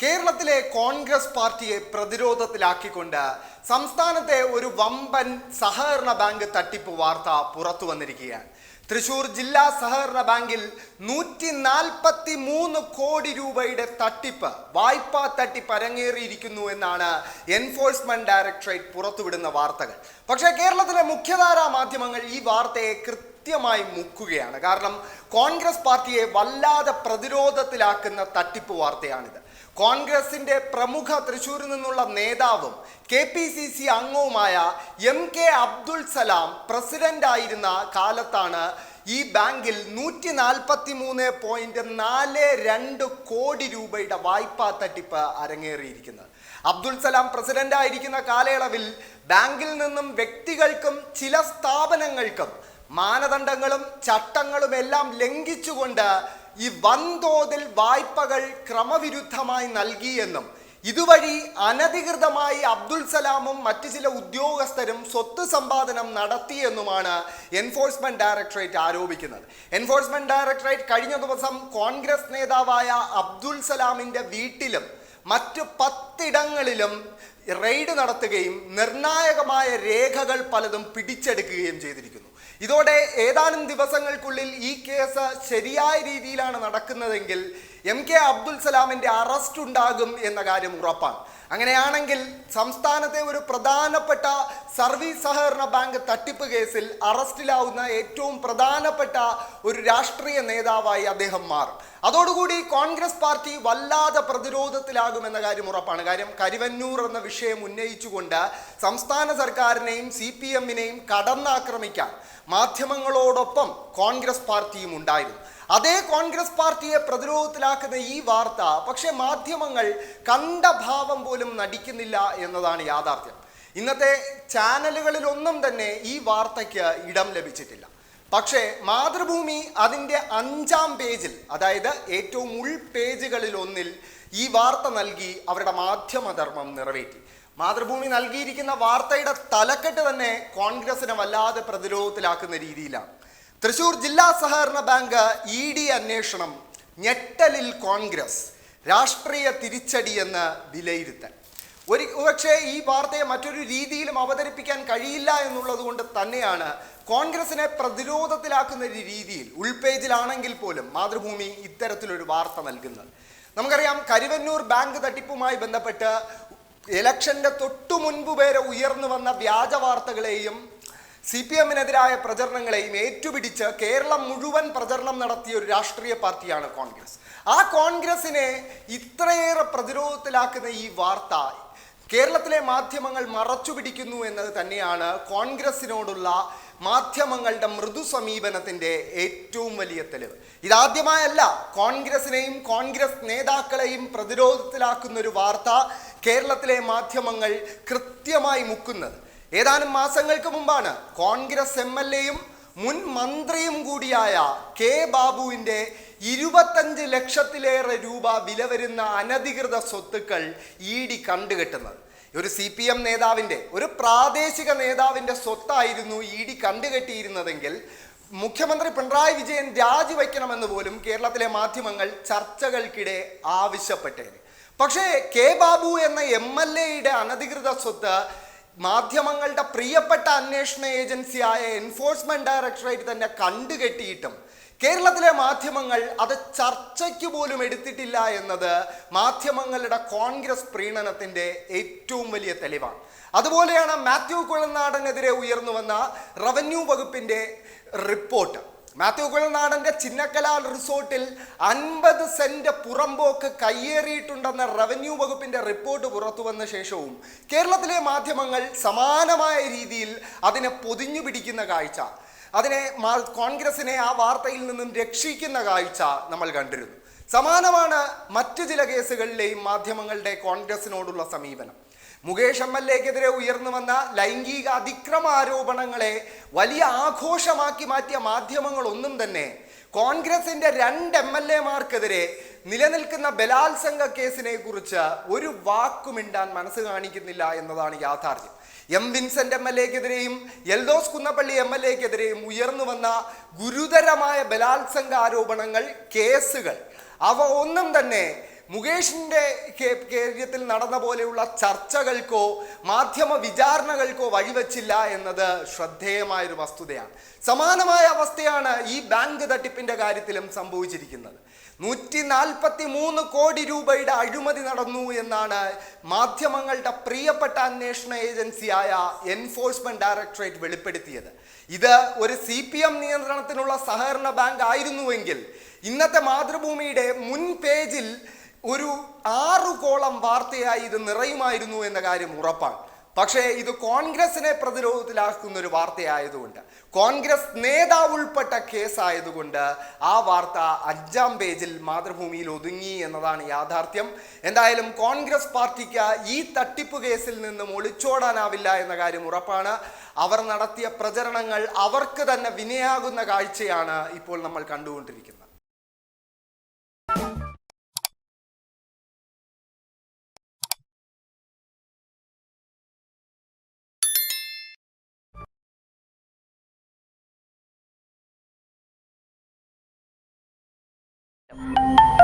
കേരളത്തിലെ കോൺഗ്രസ് പാർട്ടിയെ പ്രതിരോധത്തിലാക്കിക്കൊണ്ട് സംസ്ഥാനത്തെ ഒരു വമ്പൻ സഹകരണ ബാങ്ക് തട്ടിപ്പ് വാർത്ത പുറത്തു വന്നിരിക്കുകയാണ്. തൃശൂർ ജില്ലാ സഹകരണ ബാങ്കിൽ നൂറ്റി നാൽപ്പത്തി മൂന്ന് കോടി രൂപയുടെ തട്ടിപ്പ് വായ്പാ തട്ടിപ്പ് അരങ്ങേറിയിരിക്കുന്നു എന്നാണ് എൻഫോഴ്സ്മെന്റ് ഡയറക്ടറേറ്റ് പുറത്തുവിടുന്ന വാർത്തകൾ. പക്ഷേ കേരളത്തിലെ മുഖ്യധാരാ മാധ്യമങ്ങൾ ഈ വാർത്തയെ കൃത്യമായി മുക്കുകയാണ്. കാരണം കോൺഗ്രസ് പാർട്ടിയെ വല്ലാതെ പ്രതിരോധത്തിലാക്കുന്ന തട്ടിപ്പ് വാർത്തയാണിത്. കോൺഗ്രസിന്റെ പ്രമുഖ തൃശൂരിൽ നിന്നുള്ള നേതാവും കെ പി സി സി അംഗവുമായ M K Abdul Salam president ആയിരുന്ന കാലത്താണ് ഈ ബാങ്കിൽ നൂറ്റി നാൽപ്പത്തി മൂന്ന് പോയിന്റ് നാല് രണ്ട് കോടി രൂപയുടെ വായ്പാ തട്ടിപ്പ് അരങ്ങേറിയിരിക്കുന്നത്. അബ്ദുൾ സലാം പ്രസിഡന്റ് ആയിരിക്കുന്ന കാലയളവിൽ ബാങ്കിൽ നിന്നും വ്യക്തികൾക്കും ചില സ്ഥാപനങ്ങൾക്കും മാനദണ്ഡങ്ങളും ചട്ടങ്ങളും എല്ലാം ലംഘിച്ചുകൊണ്ട് ഈ വൻതോതിൽ വായ്പകൾ ക്രമവിരുദ്ധമായി നൽകിയെന്നും ഇതുവഴി അനധികൃതമായി അബ്ദുൾ സലാമും മറ്റു ചില ഉദ്യോഗസ്ഥരും സ്വത്ത് സമ്പാദനം നടത്തിയെന്നുമാണ് എൻഫോഴ്സ്മെന്റ് ഡയറക്ടറേറ്റ് ആരോപിക്കുന്നത്. എൻഫോഴ്സ്മെന്റ് ഡയറക്ടറേറ്റ് കഴിഞ്ഞ ദിവസം കോൺഗ്രസ് നേതാവായ അബ്ദുൾ സലാമിന്റെ വീട്ടിലും മറ്റ് പത്തിടങ്ങളിലും റെയ്ഡ് നടത്തുകയും നിർണായകമായ രേഖകൾ പലതും പിടിച്ചെടുക്കുകയും ചെയ്തിരിക്കുന്നു. ഇതോടെ ഏതാനും ദിവസങ്ങൾക്കുള്ളിൽ ഈ കേസ് ശരിയായ രീതിയിലാണ് നടക്കുന്നതെങ്കിൽ എം കെ അബ്ദുൽ സലാമിന്റെ അറസ്റ്റ് ഉണ്ടാകും എന്ന കാര്യം ഉറപ്പാണ്. അങ്ങനെയാണെങ്കിൽ സംസ്ഥാനത്തെ ഒരു പ്രധാനപ്പെട്ട സർവീസ് സഹകരണ ബാങ്ക് തട്ടിപ്പ് കേസിൽ അറസ്റ്റിലാവുന്ന ഏറ്റവും പ്രധാനപ്പെട്ട ഒരു രാഷ്ട്രീയ നേതാവായി അദ്ദേഹം മാറും. അതോടുകൂടി കോൺഗ്രസ് പാർട്ടി വല്ലാതെ പ്രതിരോധത്തിലാകുമെന്ന കാര്യം ഉറപ്പാണ്. കാര്യം കരിവന്നൂർ എന്ന വിഷയം ഉന്നയിച്ചുകൊണ്ട് സംസ്ഥാന സർക്കാരിനെയും സി പി എമ്മിനെയും കടന്നാക്രമിക്കാൻ മാധ്യമങ്ങളോടൊപ്പം കോൺഗ്രസ് പാർട്ടിയും ഉണ്ടായിരുന്നു. അതേ കോൺഗ്രസ് പാർട്ടിയെ പ്രതിരോധത്തിലാക്കുന്ന ഈ വാർത്ത പക്ഷേ മാധ്യമങ്ങൾ കണ്ട ഭാവം പോലും നടിക്കുന്നില്ല എന്നതാണ് യാഥാർത്ഥ്യം. ഇന്നത്തെ ചാനലുകളിലൊന്നും തന്നെ ഈ വാർത്തയ്ക്ക് ഇടം ലഭിച്ചിട്ടില്ല. പക്ഷേ മാതൃഭൂമി അതിന്റെ അഞ്ചാം പേജിൽ അതായത് ഏറ്റവും ഉൾ പേജുകളിലൊന്നിൽ ഈ വാർത്ത നൽകി അവരുടെ മാധ്യമധർമ്മം നിറവേറ്റി. മാതൃഭൂമി നൽകിയിരിക്കുന്ന വാർത്തയുടെ തലക്കെട്ട് തന്നെ കോൺഗ്രസിനെ വല്ലാതെ പ്രതിരോധത്തിലാക്കുന്ന രീതിയിലാണ്. തൃശൂർ ജില്ലാ സഹകരണ ബാങ്ക് ഇ ഡി അന്വേഷണം ഞെട്ടലിൽ കോൺഗ്രസ്. രാഷ്ട്രീയ തിരിച്ചടി എന്ന് വിലയിരുത്തൽ. ഒരു പക്ഷേ ഈ വാർത്തയെ മറ്റൊരു രീതിയിലും അവതരിപ്പിക്കാൻ കഴിയില്ല എന്നുള്ളത് കൊണ്ട് തന്നെയാണ് കോൺഗ്രസിനെ പ്രതിരോധത്തിലാക്കുന്ന ഒരു രീതിയിൽ ഉൾപേജിലാണെങ്കിൽ പോലും മാതൃഭൂമി ഇത്തരത്തിലൊരു വാർത്ത നൽകുന്നത്. നമുക്കറിയാം കരുവന്നൂർ ബാങ്ക് തട്ടിപ്പുമായി ബന്ധപ്പെട്ട് ഇലക്ഷന്റെ തൊട്ടു മുൻപ് വരെ ഉയർന്നു വന്ന വ്യാജ വാർത്തകളെയും സി പി എമ്മിനെതിരായ പ്രചരണങ്ങളെയും ഏറ്റുപിടിച്ച് കേരളം മുഴുവൻ പ്രചരണം നടത്തിയ ഒരു രാഷ്ട്രീയ പാർട്ടിയാണ് കോൺഗ്രസ്. ആ കോൺഗ്രസിനെ ഇത്രയേറെ പ്രതിരോധത്തിലാക്കുന്ന ഈ വാർത്ത കേരളത്തിലെ മാധ്യമങ്ങൾ മറച്ചു പിടിക്കുന്നു എന്നത് തന്നെയാണ് കോൺഗ്രസിനോടുള്ള മാധ്യമങ്ങളുടെ മൃദു സമീപനത്തിന്റെ ഏറ്റവും വലിയ തെളിവ്. ഇതാദ്യമായല്ല കോൺഗ്രസിനെയും കോൺഗ്രസ് നേതാക്കളെയും പ്രതിരോധത്തിലാക്കുന്ന ഒരു വാർത്ത കേരളത്തിലെ മാധ്യമങ്ങൾ കൃത്യമായി മുക്കുന്നത്. ഏതാനും മാസങ്ങൾക്ക് മുമ്പാണ് കോൺഗ്രസ് എം എൽ എയും മുൻ മന്ത്രിയും കൂടിയായ കെ ബാബുവിന്റെ ഇരുപത്തഞ്ച് ലക്ഷത്തിലേറെ രൂപ വില വരുന്ന അനധികൃത സ്വത്തുക്കൾ ഇ ഡി കണ്ടുകെട്ടുന്നത്. ഒരു സി പി എം നേതാവിന്റെ ഒരു പ്രാദേശിക നേതാവിന്റെ സ്വത്തായിരുന്നു ഇ ഡി കണ്ടുകെട്ടിയിരുന്നതെങ്കിൽ മുഖ്യമന്ത്രി പിണറായി വിജയൻ രാജിവെക്കണമെന്ന് പോലും കേരളത്തിലെ മാധ്യമങ്ങൾ ചർച്ചകൾക്കിടെ ആവശ്യപ്പെട്ടേനെ. പക്ഷേ കെ ബാബു എന്ന എം എൽ എയുടെ അനധികൃത സ്വത്ത് മാധ്യമങ്ങളുടെ പ്രിയപ്പെട്ട അന്വേഷണ ഏജൻസിയായ എൻഫോഴ്സ്മെന്റ് ഡയറക്ടറേറ്റ് തന്നെ കണ്ടുകെട്ടിയിട്ടും കേരളത്തിലെ മാധ്യമങ്ങൾ അത് ചർച്ചയ്ക്ക് പോലും എടുത്തിട്ടില്ല എന്നത് മാധ്യമങ്ങളുടെ കോൺഗ്രസ് പ്രീണനത്തിന്റെ ഏറ്റവും വലിയ തെളിവാണ്. അതുപോലെയാണ് മാത്യു കുഴൽനാടനെതിരെ ഉയർന്നു വന്ന റവന്യൂ വകുപ്പിന്റെ റിപ്പോർട്ട്. മാത്യു കുഴൽനാടന്റെ ചിന്നക്കലാൽ റിസോർട്ടിൽ അൻപത് സെന്റ് പുറമ്പോക്ക് കയ്യേറിയിട്ടുണ്ടെന്ന റവന്യൂ വകുപ്പിന്റെ റിപ്പോർട്ട് പുറത്തു വന്ന ശേഷവും കേരളത്തിലെ മാധ്യമങ്ങൾ സമാനമായ രീതിയിൽ അതിനെ പൊതിഞ്ഞു പിടിക്കുന്ന കാഴ്ച. അതിനെ കോൺഗ്രസിനെ ആ വാർത്തയിൽ നിന്നും രക്ഷിക്കുന്ന കാഴ്ച നമ്മൾ കണ്ടിരുന്നു. സമാനമാണ് മറ്റു ചില കേസുകളിലെയും മാധ്യമങ്ങളുടെ കോൺഗ്രസിനോടുള്ള സമീപനം. മുകേഷ് എം എൽ എക്കെതിരെ ഉയർന്നു വന്ന ലൈംഗിക അതിക്രമ ആരോപണങ്ങളെ വലിയ ആഘോഷമാക്കി മാറ്റിയ മാധ്യമങ്ങളൊന്നും തന്നെ കോൺഗ്രസിന്റെ രണ്ട് എം എൽ എമാർക്കെതിരെ നിലനിൽക്കുന്ന ബലാത്സംഗ കേസിനെ കുറിച്ച് ഒരു വാക്കുമിണ്ടാൻ മനസ്സ് കാണിക്കുന്നില്ല എന്നതാണ് യാഥാർത്ഥ്യം. എം വിൻസെന്റ് എം എൽ എക്കെതിരെയും എൽദോസ് കുന്നപ്പള്ളി എം എൽ എക്കെതിരെയും ഉയർന്നു വന്ന ഗുരുതരമായ ബലാത്സംഗ ആരോപണങ്ങൾ കേസുകൾ അവ ഒന്നും തന്നെ മുകേഷിന്റെ കേരളത്തിൽ നടന്ന പോലെയുള്ള ചർച്ചകൾക്കോ മാധ്യമ വിചാരണകൾക്കോ വഴിവെച്ചില്ല എന്നത് ശ്രദ്ധേയമായൊരു വസ്തുതയാണ്. സമാനമായ അവസ്ഥയാണ് ഈ ബാങ്ക് തട്ടിപ്പിന്റെ കാര്യത്തിലും സംഭവിച്ചിരിക്കുന്നത്. നൂറ്റി നാൽപ്പത്തി മൂന്ന് കോടി രൂപയുടെ അഴിമതി നടന്നു എന്നാണ് മാധ്യമങ്ങളുടെ പ്രിയപ്പെട്ട അന്വേഷണ ഏജൻസിയായ എൻഫോഴ്സ്മെന്റ് ഡയറക്ടറേറ്റ് വെളിപ്പെടുത്തിയത്. ഇത് ഒരു സി പി എം നിയന്ത്രണത്തിനുള്ള സഹകരണ ബാങ്ക് ആയിരുന്നുവെങ്കിൽ ഇന്നത്തെ മാതൃഭൂമിയുടെ മുൻ പേജിൽ ഒരു ആറു കോളം വാർത്തയായി ഇത് നിറയുമായിരുന്നു എന്ന കാര്യം ഉറപ്പാണ്. പക്ഷേ ഇത് കോൺഗ്രസിനെ പ്രതിരോധത്തിലാക്കുന്ന ഒരു വാർത്തയായതുകൊണ്ട് കോൺഗ്രസ് നേതാവ് ഉൾപ്പെട്ട കേസായതുകൊണ്ട് ആ വാർത്ത അഞ്ചാം പേജിൽ മാതൃഭൂമിയിൽ ഒതുങ്ങി എന്നതാണ് യാഥാർത്ഥ്യം. എന്തായാലും കോൺഗ്രസ് പാർട്ടിക്ക് ഈ തട്ടിപ്പ് കേസിൽ നിന്നും ഒളിച്ചോടാനാവില്ല എന്ന കാര്യം ഉറപ്പാണ്. അവർ നടത്തിയ പ്രചരണങ്ങൾ അവർക്ക് തന്നെ വിനയാകുന്ന കാഴ്ചയാണ് ഇപ്പോൾ നമ്മൾ കണ്ടുകൊണ്ടിരിക്കുന്നത്. Yep.